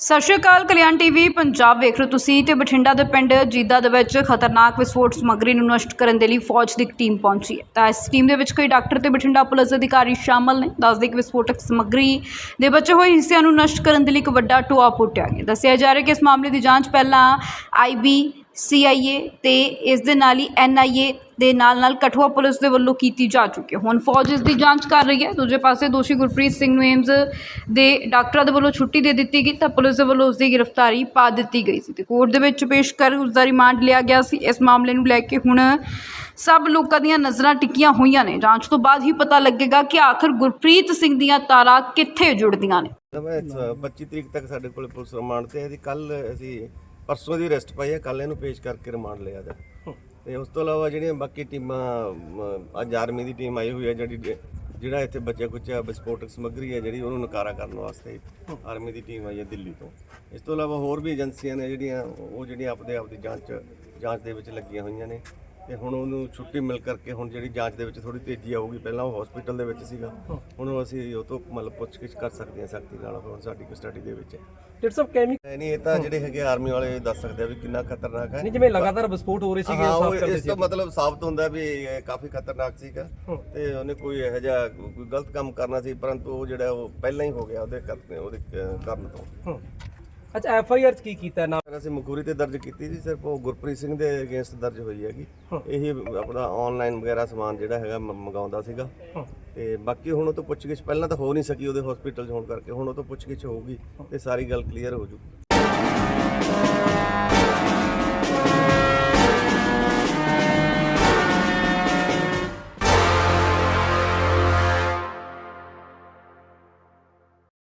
ਸਤਿ ਸ਼੍ਰੀ ਅਕਾਲ, ਕਲਿਆਣ ਟੀਵੀ, ਪੰਜਾਬ ਵੇਖ ਰਹੇ ਤੁਸੀਂ ਤੇ ਬਠਿੰਡਾ ਦੇ ਪਿੰਡ ਜੀਦਾ ਦੇ ਵਿੱਚ ਖਤਰਨਾਕ ਵਿਸਫੋਟ ਸਮੱਗਰੀ ਨੂੰ ਨਸ਼ਟ ਕਰਨ ਦੇ ਲਈ ਫੌਜ ਦੀ ਇੱਕ ਟੀਮ ਪਹੁੰਚੀ ਹੈ। ਤਾਂ ਇਸ ਟੀਮ ਦੇ ਵਿੱਚ ਕਈ ਡਾਕਟਰ ਤੇ ਬਠਿੰਡਾ ਪੁਲਿਸ ਅਧਿਕਾਰੀ ਸ਼ਾਮਲ ਨੇ। ਦੱਸਦੇ ਕਿ ਵਿਸਫੋਟਕ ਸਮੱਗਰੀ ਦੇ ਬਚੇ ਹੋਏ ਹਿੱਸਿਆਂ ਨੂੰ ਨਸ਼ਟ ਕਰਨ ਦੇ ਲਈ ਇੱਕ ਵੱਡਾ ਟੋਆ ਪੁੱਟਿਆ ਗਿਆ। ਦੱਸਿਆ ਜਾ ਰਿਹਾ ਕਿ ਇਸ ਮਾਮਲੇ ਦੀ ਜਾਂਚ ਪਹਿਲਾਂ ਆਈਬੀ ਸੀ ਆਈ ਏ ਅਤੇ ਇਸ ਦੇ ਨਾਲ ਹੀ ਐਨ ਆਈ ਏ ਦੇ ਨਾਲ ਨਾਲ ਕਠੂਆ ਪੁਲਿਸ ਦੇ ਵੱਲੋਂ ਕੀਤੀ ਜਾ ਚੁੱਕੀ ਹੈ। ਹੁਣ ਫੌਜ ਇਸ ਦੀ ਜਾਂਚ ਕਰ ਰਹੀ ਹੈ। ਦੂਜੇ ਪਾਸੇ ਦੋਸ਼ੀ ਗੁਰਪ੍ਰੀਤ ਸਿੰਘ ਨੂੰ ਏਮਜ਼ ਦੇ ਡਾਕਟਰਾਂ ਦੇ ਵੱਲੋਂ ਛੁੱਟੀ ਦੇ ਦਿੱਤੀ ਗਈ ਤਾਂ ਪੁਲਿਸ ਦੇ ਵੱਲੋਂ ਉਸ ਦੀ ਗ੍ਰਿਫਤਾਰੀ ਪਾ ਦਿੱਤੀ ਗਈ ਸੀ ਤੇ ਕੋਰਟ ਦੇ ਵਿੱਚ ਪੇਸ਼ ਕਰ ਉਸ ਦਾ ਰਿਮਾਂਡ ਲਿਆ ਗਿਆ ਸੀ। ਇਸ ਮਾਮਲੇ ਨੂੰ ਲੈ ਕੇ ਹੁਣ ਸਭ ਲੋਕਾਂ ਦੀਆਂ ਨਜ਼ਰਾਂ ਟਿਕੀਆਂ ਹੋਈਆਂ ਨੇ। ਜਾਂਚ ਤੋਂ ਬਾਅਦ ਹੀ ਪਤਾ ਲੱਗੇਗਾ ਕਿ ਆਖਰ ਗੁਰਪ੍ਰੀਤ ਸਿੰਘ ਦੀਆਂ ਤਾਰਾਂ ਕਿੱਥੇ ਜੁੜਦੀਆਂ ਨੇ। 25 ਤਰੀਕ ਤੱਕ ਸਾਡੇ ਕੋਲ ਪੁਲਿਸ ਰਿਮਾਂਡ ਤੇ ਹੈ ਜੀ। ਕੱਲ ਅਸੀਂ ਪਰਸੋਂ ਦੀ ਅਰੈਸਟ ਪਾਈ ਹੈ ਕੱਲ ਇਹਨੂੰ ਪੇਸ਼ ਕਰਕੇ ਰਿਮਾਂਡ ਲਿਆ ਦਾ ਤੇ ਉਸ ਤੋਂ ਇਲਾਵਾ ਜਿਹੜੀਆਂ ਬਾਕੀ ਟੀਮਾਂ ਅੱਜ ਆਰਮੀ ਦੀ ਟੀਮ ਆਈ ਹੋਈ ਹੈ ਜਿਹੜੀ ਜਿਹੜਾ ਇੱਥੇ ਬੱਚੇ ਕੁਚਿਆ ਵਿਸਫੋਟਕ ਸਮੱਗਰੀ ਹੈ ਜਿਹੜੀ ਉਹਨੂੰ ਨਕਾਰਾ ਕਰਨ ਵਾਸਤੇ ਆਰਮੀ ਦੀ ਟੀਮ ਆਈ ਹੈ ਦਿੱਲੀ ਤੋਂ। ਇਸ ਤੋਂ ਇਲਾਵਾ ਹੋਰ ਵੀ ਏਜੰਸੀਆਂ ਨੇ ਜਿਹੜੀਆਂ ਉਹ ਜਿਹੜੀਆਂ ਆਪਦੇ ਆਪ ਦੀ ਜਾਂਚ ਜਾਂਚ ਦੇ ਵਿੱਚ ਲੱਗੀਆਂ ਹੋਈਆਂ ਨੇ। ਤੇ ਹੁਣ ਉਹਨੂੰ ਛੁੱਟੀ ਮਿਲ ਕਰਕੇ ਹੁਣ ਜਿਹੜੀ ਜਾਂਚ ਦੇ ਵਿੱਚ ਥੋੜੀ ਤੇਜ਼ੀ ਆਊਗੀ ਪਹਿਲਾਂ ਉਹ ਹਸਪੀਟਲ ਦੇ ਵਿੱਚ ਸੀਗਾ। ਹੁਣ ਅਸੀਂ ਉਹ ਤੋਂ ਮਤਲਬ ਪੁੱਛਗਿੱਛ ਕਰ ਸਕਦੇ ਹਾਂ ਸਖਤੀ ਨਾਲ ਹੁਣ ਸਾਡੀ ਕਸਟਡੀ ਦੇ ਵਿੱਚ। ਹੈ ਡਾਕਟਰ ਸਾਹਿਬ ਕੈਮੀ ਨਹੀਂ ਇਹ ਤਾਂ ਜਿਹੜੇ ਹੈਗੇ ਆਰਮੀ ਵਾਲੇ ਦੱਸ ਸਕਦੇ ਆ ਵੀ ਕਿੰਨਾ ਖਤਰਨਾਕ ਹੈ। ਨਹੀਂ ਜਿਵੇਂ ਲਗਾਤਾਰ ਵਿਸਫੋਟ ਹੋ ਰਹੇ ਸੀਗੇ ਸਾਫ਼ ਕਰਦੇ ਇਸ ਤੋਂ ਮਤਲਬ ਸਾਬਤ ਹੁੰਦਾ ਵੀ ਇਹ ਕਾਫੀ ਖਤਰਨਾਕ ਸੀਗਾ। ਤੇ ਉਹਨੇ ਕੋਈ ਇਹੋ ਜਿਹਾ ਕੋਈ ਗਲਤ ਕੰਮ ਕਰਨਾ ਸੀ ਪਰੰਤੂ ਉਹ ਜਿਹੜਾ ਉਹ ਪਹਿਲਾਂ ਹੀ ਹੋ ਗਿਆ ਉਹਦੇ ਕਰ- ਉਹਦੇ ਕਾਰਨ ਤੋਂ। ਅੱਛਾ ਐਫ ਆਈ ਆਰ ਕੀ ਕੀਤਾ ਨਾ? ਅਸੀਂ ਮਕੂਰੀ ਤੇ ਦਰਜ ਕੀਤੀ ਸੀ ਸਿਰਫ ਉਹ ਗੁਰਪ੍ਰੀਤ ਸਿੰਘ ਦੇ ਅਗੇਂਸਟ ਦਰਜ ਹੋਈ ਹੈਗੀ। ਇਹ ਆਪਣਾ ਆਨਲਾਈਨ ਵਗੈਰਾ ਸਮਾਨ ਜਿਹੜਾ ਹੈਗਾ ਮ- ਮੰਗਾਉਂਦਾ ਸੀਗਾ। ਤੇ ਬਾਕੀ ਹੁਣ ਉਹ ਤੋਂ ਪੁੱਛਗਿੱਛ ਪਹਿਲਾਂ ਤਾਂ ਹੋ ਨਹੀਂ ਸਕੀ ਉਹਦੇ ਹਸਪੀਟਲ 'ਚ ਹੋਣ ਕਰਕੇ ਹੁਣ ਉਹ ਤੋਂ ਪੁੱਛਗਿੱਛ ਹੋਊਗੀ ਤੇ ਸਾਰੀ ਗੱਲ ਕਲੀਅਰ ਹੋ ਜੂਗੀ